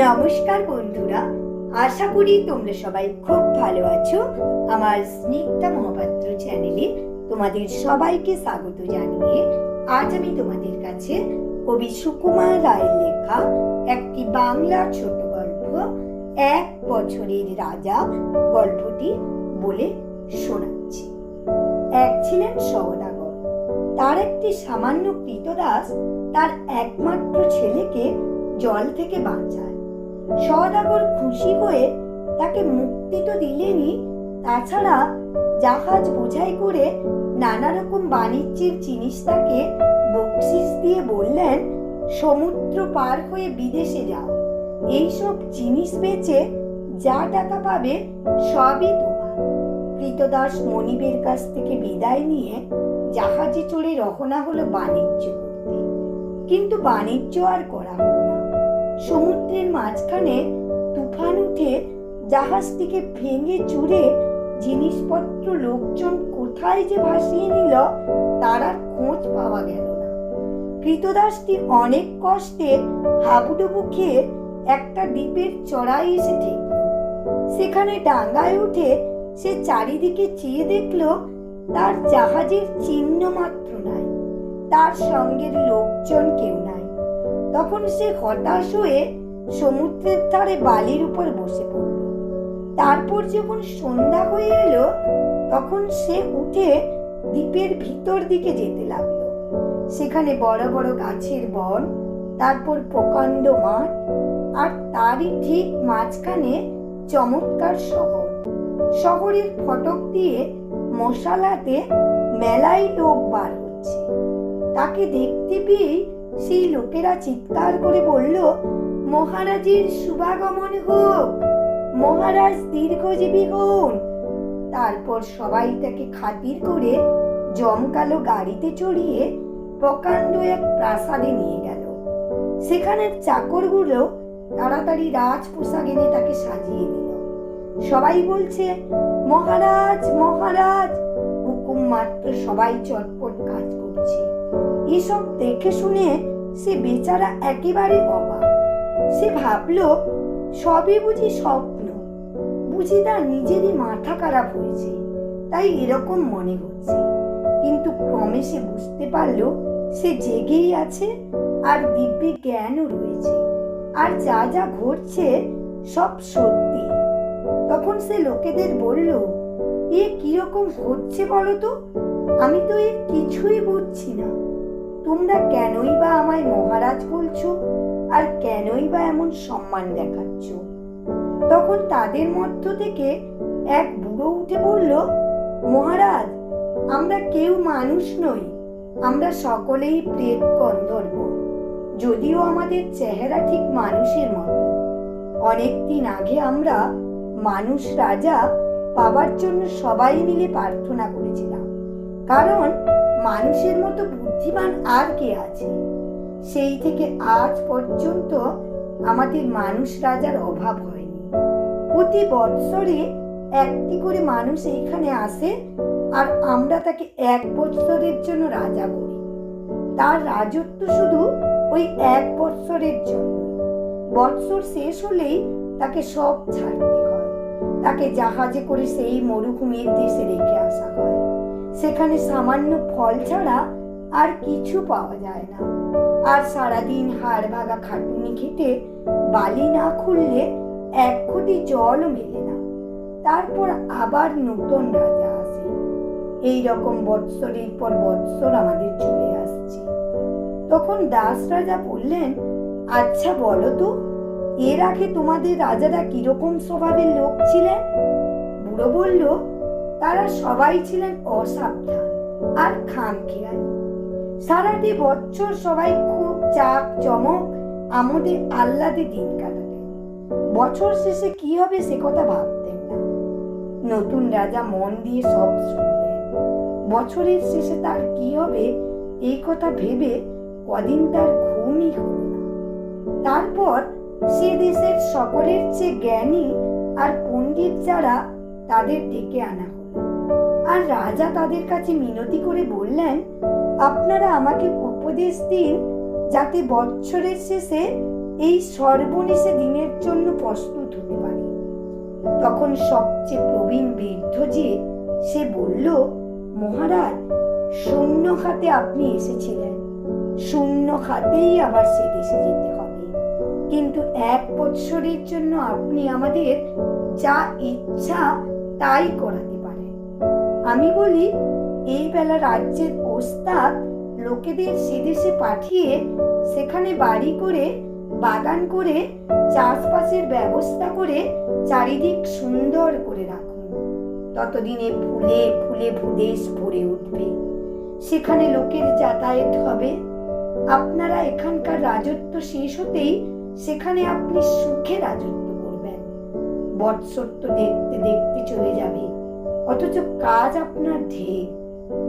নমস্কার বন্ধুরা, আশা করি তোমরা সবাই খুব ভালো আছো। আমার স্নিগ্ধা মহাপাত্র চ্যানেলে তোমাদের সবাইকে স্বাগত জানিয়ে আজ আমি তোমাদের কাছে কবি সুকুমার রায়ের লেখা একটি বাংলা ছোট গল্প, এক বছরের রাজা গল্পটি বলে শোনাচ্ছি। এক ছিলেন সওদাগর। তার একটি সামান্য কৃতদাস তার একমাত্র ছেলেকে জল থেকে বাঁচায়। সওদাগর খুশি হয়ে তাকে মুক্তি তো দিলেনই, তাছাড়া জাহাজ বোঝাই করে নানা রকম বাণিজ্যের জিনিস তাকে বকশিস দিয়ে বললেন, সমুদ্র পার হয়ে বিদেশে যাও। এইসব জিনিস বেচে যা টাকা পাবে সবই তোমার। কৃতদাস মনিবের কাছ থেকে বিদায় নিয়ে জাহাজে চড়ে রওনা হলো বাণিজ্য করতে। কিন্তু বাণিজ্য আর করা হলো সমুদ্রের মাঝখানে তুফান উঠে জাহাজটিকে ভেঙে চুরে জিনিসপত্র লোকজন কোথায় যে ভাসিয়ে নিল, তার আর খোঁজ পাওয়া গেল না। কৃতদাসটি অনেক কষ্টে হাবুডুবু খেয়ে একটা দ্বীপের চড়াই এসে ঠেকল সেখানে ডাঙ্গায় উঠে সে চারিদিকে চেয়ে দেখল, তার জাহাজের চিহ্ন মাত্র নাই। তার সঙ্গের লোকজন কেউ নাই। তখন সে হতাশ হয়ে সমুদ্রের ধারে বালির উপর বসে পড়ল। তারপর যখন সন্ধ্যা হয়ে এলো, তখন সে উঠে দ্বীপের ভিতর দিকে যেতে লাগল। সেখানে বড় বড় গাছের বন, তারপর প্রকাণ্ড মাঠ আর তারই ঠিক মাঝখানে চমৎকার শহর। শহরের ফটক দিয়ে মশালাতে মেলাই লোক বার হচ্ছে। তাকে দেখতে পেয়ে সেই লোকেরা চিৎকার করে বলল, মহারাজের শুভাগমন হোক, মহারাজ দীর্ঘজীবী হন। তারপর সবাই তাকে খাতির করে জমকালো গাড়িতে চড়িয়ে প্রকাণ্ড এক প্রাসাদে নিয়ে গেল। সেখানের চাকরগুলো তাড়াতাড়ি রাজ পোশাক এনে তাকে সাজিয়ে দিল। সবাই বলছে, মহারাজ মহারাজ! হুকুম মাত্র সবাই চটপট কাজ করছে। এসব দেখে শুনে সে বেচারা একেবারে অবাক। সে ভাবলো, সবই বুঝি স্বপ্ন। বুঝি তার নিজেরই মাথা খারাপ হয়েছে, তাই এরকম মনে হচ্ছে। কিন্তু ক্রমে সে বুঝতে পারল, সে জেগেই আছে আর দিব্যি জ্ঞানও রয়েছে। আর যা যা ঘটছে সব সত্যি। তখন সে লোকেদের বলল এ কীরকম হচ্ছে বলো তো আমি তো এর কিছুই বুঝছি না। তোমরা কেনই বা আমায় মহারাজ বলছো আর কেনই বা এমন সম্মান দেখাচ্ছ? তখন তাদের মধ্য থেকে এক বুড়ো উঠে বলল, মহারাজ, আমরা কেউ মানুষ নই। আমরা সকলেই প্রেত গন্ধর্ব। যদিও আমাদের চেহারা ঠিক মানুষের মতো। অনেক দিন আগে আমরা মানুষ রাজা পাবার জন্য সবাই মিলে প্রার্থনা করেছিলাম। কারণ মানুষের মতো বুদ্ধিমান আর কে আছে? সেই থেকে আজ পর্যন্ত আমাদের মানুষ রাজার অভাব হয়নি। প্রতি বৎসরে একটি করে মানুষ এইখানে আসে আর আমরা তাকে এক বৎসরের জন্য রাজা করি। তার রাজত্ব শুধু ওই এক বৎসরের জন্য বৎসর শেষ হলেই তাকে সব ছাড়তে তাকে জাহাজে করে সেই মরুভূমির দেশে রেখে আসা হয়। সেখানে সামান্য ফল ছাড়া আর কিছু পাওয়া যায় না। আর সারাদিন হাড় ভাগা খাটুনি খেটে বালি না খুললে এক খুঁটি জলও মেলে না। তারপর আবার নতুন রাজা আসে। এই রকম বৎসরের পর বৎসর আমাদের চলে আসছে। তখন দাস রাজা বললেন আচ্ছা বলো তো এর আগে তোমাদের রাজারা কীরকম স্বভাবের লোক ছিলেন? বুড়ো বলল, তারা সবাই ছিলেন অসাবধান আর খামখেয়ালি। সারাটি বছর সবাই খুব চাপ, চমক আমাদের আহ্লাদে দিন কাটাতেন বছর শেষে কি হবে সে কথা ভাবতেন না। নতুন রাজা মন দিয়ে সব শুনলেন। বছরের শেষে তার কি হবে এই কথা ভেবে কদিন তার ঘুমই হলো না। তারপর সে দেশের সকলের চেয়ে জ্ঞানী আর পণ্ডিত যারা তাদের ডেকে আনা হলো। আর রাজা তাদের কাছে মিনতি করে বললেন, আপনারা আমাকে উপদেশ দিন যাতে বছরের শেষে এই সর্বনেশে দিনের জন্য প্রস্তুত হতে পারে। তখন সবচেয়ে প্রবীণ বৃদ্ধ যে, সে বলল, মহারাজ, শূন্য খাতে আপনি এসেছিলেন। শূন্য খাতেই আবার সে দেশে যেতে কিন্তু এক বৎসরের জন্য আপনি আমাদের যা ইচ্ছা তাই করাতে পারেন। আমি বলি, এই বেলা রাজ্যের ওস্তাদ লোকেদের সে দেশে পাঠিয়ে সেখানে বাড়ি করে, বাগান করে, চাষবাসের ব্যবস্থা করে চারিদিক সুন্দর করে রাখুন। ততদিনে ফুলে ফুলে ভূদেশ ভরে উঠবে। সেখানে লোকের যাতায়াত হবে। আপনারা এখানকার রাজত্ব শেষ হতেই সেখানে আপনি সুখে রাজত্ব করবেন। বৎসর তো দেখতে দেখতে চলে যাবে। অথচ কাজ আপনার ঢের।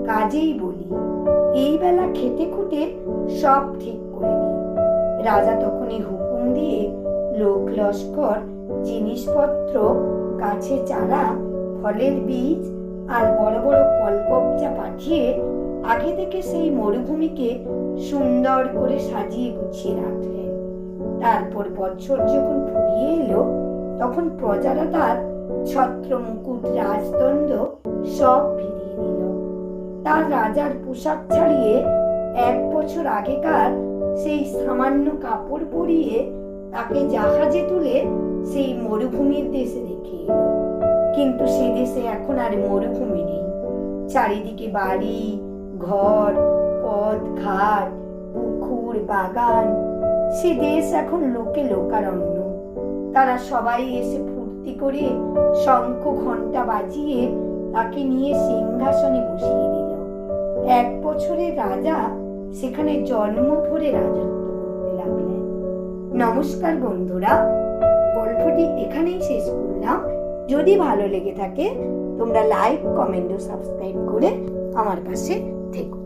কাজেই বলি, এই বেলা খেটে খুঁটে সব ঠিক করে নিন। রাজা তখনই হুকুম দিয়ে লোক লস্কর, জিনিসপত্র, গাছে চারা, ফলের বীজ আর বড় বড় কলকবজা পাঠিয়ে আগে থেকে সেই মরুভূমিকে সুন্দর করে সাজিয়ে গুছিয়ে রাখলেন। তারপর বছর যখন ফুরিয়ে এলো, তখন প্রজারা তার ছত্র মুকুট রাজদণ্ড সব ফিরিয়ে নিল। তার রাজার পোশাক ছাড়িয়ে এক বছর আগেকার সেই সামান্য কাপড় পরিয়ে তাকে জাহাজে তুলে সেই মরুভূমির দেশে রেখে এলো। কিন্তু সে দেশে এখন আর মরুভূমি নেই। চারিদিকে বাড়ি, ঘর, পথ, ঘাট, পুকুর, বাগান সে দেশ এখন লোকে লোকারণ্য। তারা সবাই এসে ফুর্তি করে শঙ্খ ঘণ্টা বাজিয়ে তাকে নিয়ে সিংহাসনে বসিয়ে দিল। এক বছরের রাজা সেখানে জন্ম ভরে রাজত্ব করতে লাগলেন। নমস্কার বন্ধুরা, গল্পটি এখানেই শেষ করলাম। যদি ভালো লেগে থাকে, তোমরা লাইক কমেন্ট ও সাবস্ক্রাইব করে আমার পাশে থেকো।